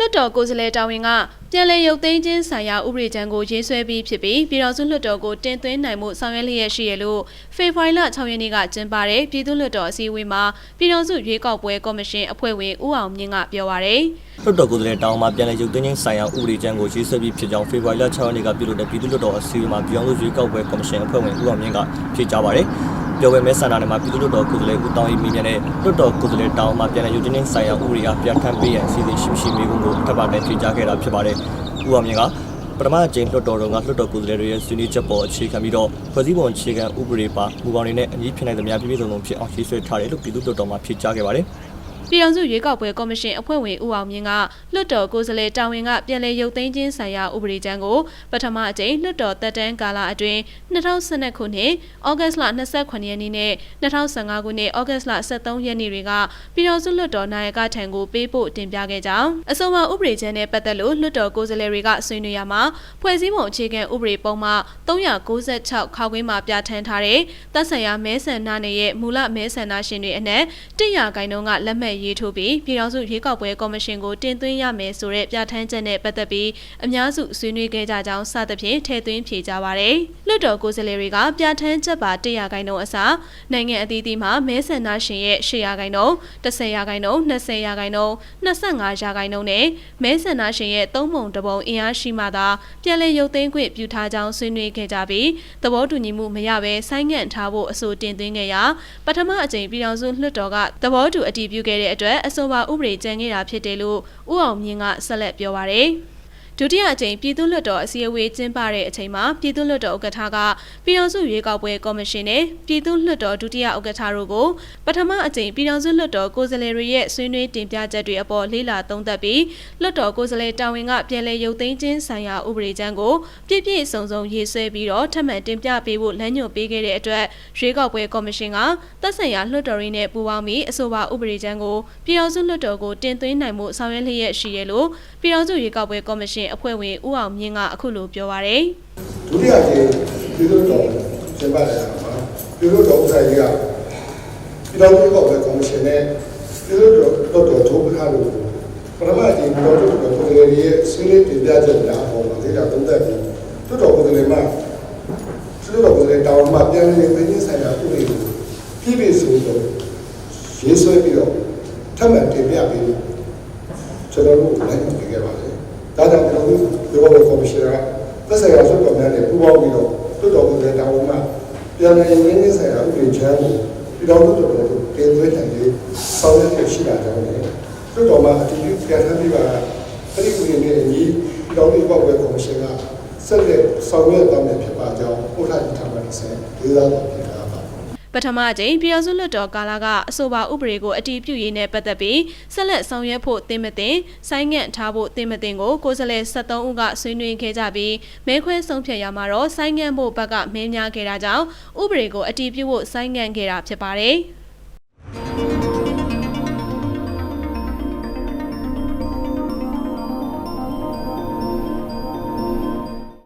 လွှတ်တော်ကိုယ်စားလှယ်တာဝန်ကပြည်내ရုပ်သိမ်းခြင်းဆိုင်ရာဥပဒေကြမ်းကိုရေးဆွဲပြီးဖြစ်ပြီးပြည်တော်စုလွှတ်တော်ကိုတင်သွင်းနိုင်မှုဆောင်ရွက်လျက်ရှိရလို့ဖေဖော်ဝါရီလ6ရက်နေ့ကကျင်းပတဲ့ပြည်သူ့လွှတ်တော်အစည်းအဝေးမှာပြည်တော်စုရွေးကောက်ပွဲကော်မရှင်အဖွဲ့ဝင်ဦးအောင်မြင့်ကပြောပါရယ်လွှတ်တော်ကိုယ်စားလှယ်တောင်းမှပြန်လည်ရုပ်သိမ်းခြင်းဆိုင်ရာဥပဒေကြမ်းကိုရေးဆွဲပြီးဖြစ်ကြောင်းဖေဖော်ဝါရီလ6ရက်နေ့ကပြုလုပ်တဲ့ပြည်သူ့လွှတ်တော်အစည်းအဝေးမှာပြည်အောင်စုရွေးကောက်ပွဲကော်မရှင်အဖွဲ့ဝင်ဦးအောင်မြင့်ကဖြေကြားပါရယ် ပြောပွဲမဲဆန္ဒနယ်မှာပြည်သူ့လွှတ်တော်ကိုယ်စားလှယ်ဦးတောင်းရေးမိမြန်တဲ့လွှတ်တော်ကိုယ်စားလှယ်တောင်းမှပြန်လည်ရုပ်သိမ်းခြင်းဆိုင်ရာဥပဒေအပြဋ္ဌာန်းပေးရန်အစီအစဉ်ရှိမရှိမေးခွန်းကိုထပ်ပါနဲ့ဖြေကြားခဲ့တာဖြစ်ပါတယ်ဦးအောင်မြင့်ကပထမအကြိမ်လွှတ်တော်တော်ကလွှတ်တော်ကိုယ်စားလှယ်တွေရဲ့ဆွေးနွေးချက်ပေါ်အခြေခံပြီးတော့ဖွဲ့စည်းပုံအခြေခံဥပဒေပါမူပေါင်းတွေနဲ့အညီဖြစ်နိုင်သမျှပြည့်ပြည့်စုံစုံဖြစ်အောင်ရှင်းဆွဲထားတယ်လို့ပြည်သူ့လွှတ်တော်မှာဖြေကြားခဲ့ပါတယ် ပြည်တော်စုရွေးကောက်ပွဲကော်မရှင်အဖွဲ့ဝင်ဦးအောင်မြင့်ကလွှတ်တော်ကိုယ်စားလှယ်တာဝန်ကပြည်내ရုပ်သိမ်းခြင်းဆိုင်ရာဥပဒေကြမ်းကိုပထမအကြိမ်လွှတ်တော်တက်တန်းကာလအတွင်း2012ခုနှစ်ဩဂတ်လ29ရက်နေ့နဲ့2015ခုနှစ်ဩဂတ်လ23ရက်နေ့တွေကပြည်တော်စုလွှတ်တော်နာယကထံကိုပေးပို့တင်ပြခဲ့ကြောင်းအဆိုပါဥပဒေကြမ်းနဲ့ပတ်သက်လို့လွှတ်တော်ကိုယ်စားလှယ်တွေကဆွေးနွေးရမှာဖွဲ့စည်းပုံအခြေခံဥပဒေပုံမှ396ခောက်ခွင်းမှာပြဋ္ဌာန်းထားတဲ့တပ်ဆိုင်ရာမဲဆန္ဒနယ်ရဲ့မူလမဲဆန္ဒရှင်တွေအနက်100ခိုင်နှုန်းကလက်မှတ်ရေးထိုးပြီးပြည်တော်စုရွေးကောက်ပွဲကော်မရှင်ကိုတင်သွင်းရမယ်ဆိုတဲ့ပြဋ္ဌာန်းချက်နဲ့ပတ်သက်ပြီးအများစုဆွေးနွေးခဲ့ကြကြောင်းစသဖြင့်ထည့်သွင်းဖြေကြပါရယ်လွှတ်တော်ကိုယ်စားလှယ်တွေကပြဋ္ဌာန်းချက်ပါ100ခိုင်နှုန်းအစားနိုင်ငံအသီးသီးမှာမဲဆန္ဒရှင်ရဲ့100ခိုင်နှုန်း10ရာခိုင်နှုန်း20ရာခိုင်နှုန်း25ရာခိုင်နှုန်းနဲ့မဲဆန္ဒရှင်ရဲ့သုံးပုံတစ်ပုံအင်အားရှိမှသာပြည်내ရုပ်သိမ်းခွင့်ပြုထားကြောင်းဆွေးနွေးခဲ့ကြပြီးသဘောတူညီမှုမရဘဲဆိုင်းငံ့ထားဖို့အဆိုတင်သွင်းခဲ့ရာပထမအကြိမ်ပြည်ထောင်စုလွှတ်တော်ကသဘောတူအတည်ပြုခဲ့တဲ့အတွက်အဆိုပါဥပဒေကြမ်းခဲ့တာဖြစ်တယ်လို့ဦးအောင်မြင့်ကဆက်လက်ပြောပါရယ် ဒုတိယအကြိမ်ပြည်သူ့လွှတ်တော်အစည်းအဝေးကျင်းပတဲ့အချိန်မှာပြည်သူ့လွှတ်တော်ဥက္ကဋ္ဌကပြည်ထောင်စုရွေးကောက်ပွဲကော်မရှင်နဲ့ပြည်သူ့လွှတ်တော်ဒုတိယဥက္ကဋ္ဌတို့ကိုပထမအကြိမ်ပြည်ထောင်စုလွှတ်တော်ကိုယ်စားလှယ်တွေရဲ့ဆွေးနွေးတင်ပြချက်တွေအပေါ်လေးလာသုံးသပ်ပြီးလွှတ်တော်ကိုယ်စားလှယ်တာဝန်ကပြည်လဲရုပ်သိမ်းခြင်းဆိုင်ရာဥပဒေကြမ်းကိုပြည့်ပြည့်စုံစုံရေးဆွဲပြီးတော့ထပ်မံတင်ပြပေးဖို့လမ်းညွှန်ပေးခဲ့တဲ့အတွက်ရွေးကောက်ပွဲကော်မရှင်ကသက်ဆိုင်ရာလွှတ်တော်ရင်းနဲ့ပူးပေါင်းပြီးအဆိုပါဥပဒေကြမ်းကိုပြည်ထောင်စုလွှတ်တော်ကိုတင်သွင်းနိုင်မှုဆောင်ရွက်လျက်ရှိရလို့ပြည်ထောင်စုရွေးကောက်ပွဲကော်မရှင်အဖွဲ့ဝင်ဦးအောင်မြင့်ကအခုလိုပြောပါရယ်ဒုတိယကျင်းပြည်သူ့တော်ကျင်းပတဲ့အခါမှာပြည်သူ့တော်ဥစ္စာကြီးကပြည်တော်စုကောက်ပဲကော်မရှင်နဲ့ပြည်သူ့တော်တော်ဒုက္ခတို့ပထမကျင်းပြည်တော်စုတော်ကိုယ်စားလှယ်ရဲ့ဆွေးနွေးတင်ပြချက်များပေါ်မှာဒေတာသုံးသပ်ပြီးတွတ်တော်ကိုယ်စားလှယ်မှတွတ်တော်ကိုယ်စားလှယ်တောင်းမှပြန်လည်ပြင်ဆင်ဆိုင်ရာဥပဒေကိုပြည့်ပြည့်စုံစုံရေးဆွဲပြီးတော့ထပ်မံတင်ပြပြီးကျွန်တော်တို့လည်းလုပ်ခဲ့ပါတယ် ဒါကြောင့်ကျွန်တော်တို့ဒီဘောကော်မရှင်ကသက်ဆိုင်ရာဆွတ်တော်များနဲ့ပူးပေါင်းပြီးတော့တွတ်တော်ကိုယ်တိုင်တာဝန်မှပြန်လည်ရင်းနှီးဆိုင်ရာဥပဒေချမ်းကိုပြည်တော်စုတော်တို့တင်သွင်းနိုင်ပြီးဆောင်ရွက်ရရှိတာကြောင့်လည်းတွတ်တော်မှာအတည်ပြုပြန်ထမ်းပြီးပါအဲ့ဒီဥပဒေနဲ့အညီပြည်တော်စုဘောက်ဝဲကော်မရှင်ကဆက်လက်ဆောင်ရွက်သွားမယ်ဖြစ်ပါကြောင်းပို့ထားထားပါတယ်ဆရာဒေသတော်ပြည်သား ပါပထမအကြိမ်ပြည်တော်စုလွှတ်တော်ကာလကအဆိုပါဥပဒေကိုအတည်ပြုရေးနဲ့ပတ်သက်ပြီးဆက်လက်ဆောင်ရွက်ဖို့တင်မတင်ဆိုင်းငံ့ထားဖို့တင်မတင်ကိုကိုယ်စားလှယ်73ဦးကဆွေးနွေးခဲ့ကြပြီးမဲခွဲဆုံးဖြတ်ရမှာတော့ဆိုင်းငံ့ဖို့ဘက်ကမင်းများခဲ့တာကြောင့်ဥပဒေကိုအတည်ပြုဖို့ဆိုင်းငံ့ခဲ့တာဖြစ်ပါတယ်။